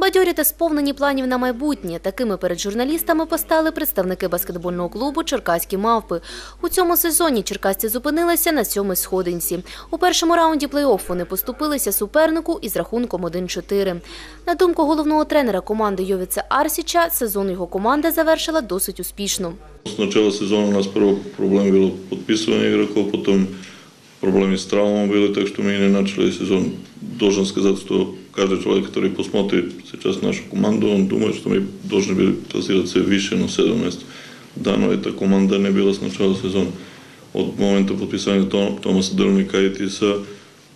Бадьорі та сповнені планів на майбутнє. Такими перед журналістами постали представники баскетбольного клубу Черкаські мавпи. У цьому сезоні черкасці зупинилися на сьомій сходинці. У першому раунді плей-офф вони поступилися супернику із рахунком 1-4. На думку головного тренера команди Йовіца Арсіча, сезон його команда завершила досить успішно. С начала сезона у нас прво проблем bilo potpisivanje игроков, потом проблеми с травмama bili, так что мы не начали сезон. Должен сказать, что каждый человек, который посмотрит сейчас нашу команду, он думает, что мы должны были классироваться выше на 7 место. Да, но эта команда не била с начала сезона. Од момента подписания Том- Томаса Дърника и Тиса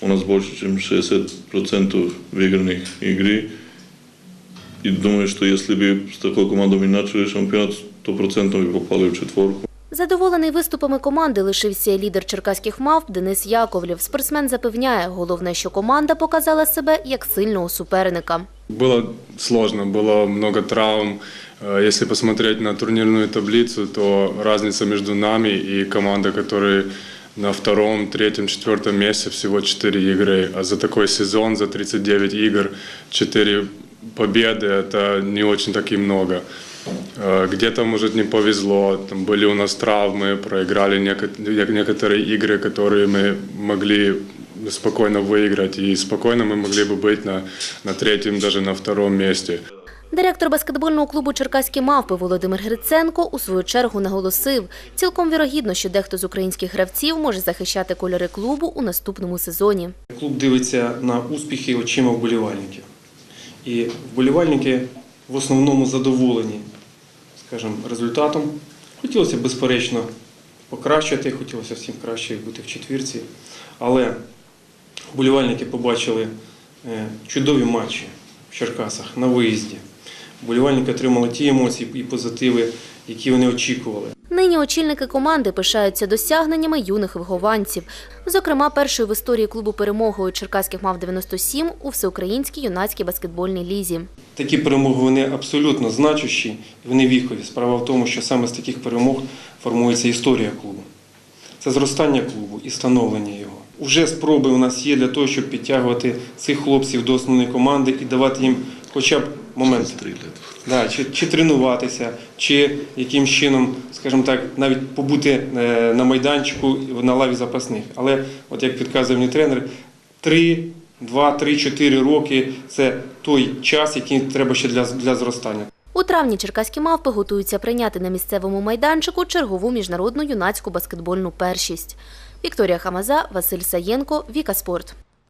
у нас больше, чем 60% выигранных игри И думаю, что если бы с такой командой мы начали шампионат, 100% бы попали в четверку. Задоволений виступами команди лишився лідер черкаських мавп Денис Яковлєв. Спортсмен запевняє, головне, що команда показала себе як сильного суперника. Было сложно, было много травм. Э, Если посмотреть на турнирную таблицу, то разница между нами и командой, которая на втором, третьем, четвертом месте всего 4 игры. А за такой сезон, за 39 игр, 4 победы – это не очень так и много. Э, Где-то, может, не повезло, там были у нас травмы, проиграли неко- некоторые игры, которые мы могли спокойно выиграть, и спокойно мы могли бы быть на, на третьем, даже на втором месте. Директор баскетбольного клубу Черкаські мавпи Володимир Гриценко у свою чергу наголосив, цілком вірогідно, що дехто з українських гравців може захищати кольори клубу у наступному сезоні. Клуб дивиться на успіхи очима вболівальників. І вболівальники в основному задоволені, скажімо, результатом. Хотілося безперечно, покращити, хотілося всім краще бути в четвірці. Але вболівальники побачили е, чудові матчі в Черкасах на виїзді. Вболівальники отримали ті емоції і позитиви, які вони очікували. Нині очільники команди пишаються досягненнями юних вихованців. Зокрема, першою в історії клубу перемогою черкаських мав 97 у всеукраїнській юнацькій баскетбольній лізі. Такі перемоги вони абсолютно значущі, вони вікові. Справа в тому, що саме з таких перемог формується історія клубу. Це зростання клубу і становлення його. Уже спроби у нас є для того, щоб підтягувати цих хлопців до основної команди і давати їм хоча б момент. Да, чи, чи тренуватися, чи яким чином, скажімо так, навіть побути е, на майданчику на лаві запасних. Але, от як підказує мені тренер, 3, 2, 3, 4 роки це той час, який треба ще для, для зростання. У травні черкаські мавпи готуються прийняти на місцевому майданчику чергову міжнародну юнацьку баскетбольну першість. Вікторія Хамаза, Василь Саєнко, Віка Спорт.